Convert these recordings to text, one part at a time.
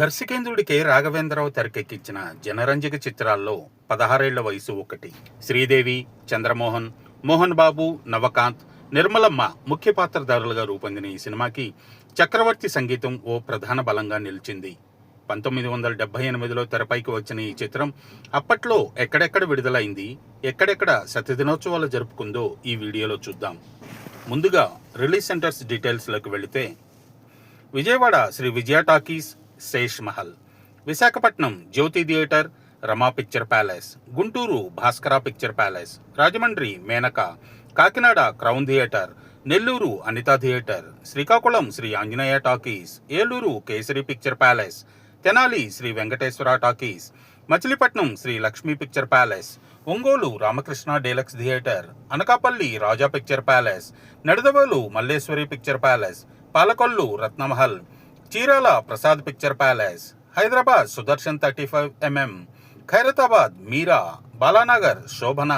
దర్శకేంద్రుడి K Raghavendra Rao తెరకెక్కించిన జనరంజక చిత్రాల్లో పదహారేళ్ళ వయసు ఒకటి. శ్రీదేవి చంద్రమోహన్ మోహన్ బాబు నవకాంత్ నిర్మలమ్మ ముఖ్య పాత్రధారులుగా రూపొందిన ఈ సినిమాకి చక్రవర్తి సంగీతం ఓ ప్రధాన బలంగా నిలిచింది. పంతొమ్మిది వందల డెబ్బై ఎనిమిదిలో తెరపైకి వచ్చిన ఈ చిత్రం అప్పట్లో ఎక్కడెక్కడ విడుదలైంది ఎక్కడెక్కడ శతదినోత్సవాలు జరుపుకుందో ఈ వీడియోలో చూద్దాం. ముందుగా రిలీజ్ సెంటర్స్ డీటెయిల్స్లోకి వెళితే Vijayawada Shri Vijaya talkies Sesh Mahal Visakhapatnam Jyothi theatre Rama picture palace Guntur Bhaskara picture palace Rajahmundry Menaka Kakinada crown theatre Nellore Anitha theatre Srikakulam Shri Anjaneya talkies Eluru Kesari picture palace Tenali Shri Venkateswara talkies Machilipatnam Shri Lakshmi picture palace Ongole Ramakrishna deluxe theatre Anakapalli Raja picture palace Nidadavolu Malleswari picture palace Palakollu Ratnamahal Chirala Prasad picture palace Hyderabad Sudarshan thirty five MM Khairatabad Meera Balanagar Shobhana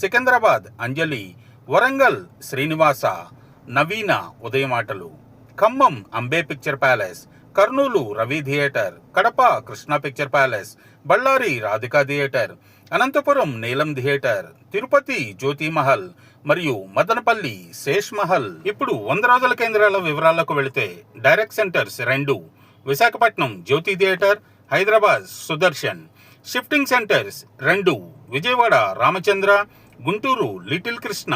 Secunderabad Anjali Warangal Srinivasa Naveena ఉదయమాటలు. Khammam Ambe picture palace Kurnool Ravi theatre Kadapa Krishna picture palace Ballari Radhika theatre Anantapur Neelam theatre Tirupati జ్యోతి మహల్ మరియు మదనపల్లి శేష్ మహల్. ఇప్పుడు వంద రోజుల కేంద్రాల వివరాలకు వెళితే direct centres రెండు Visakhapatnam Jyothi theatre Hyderabad Sudarshan. Shifting centres రెండు Vijayawada Ramachandra Guntur little Krishna.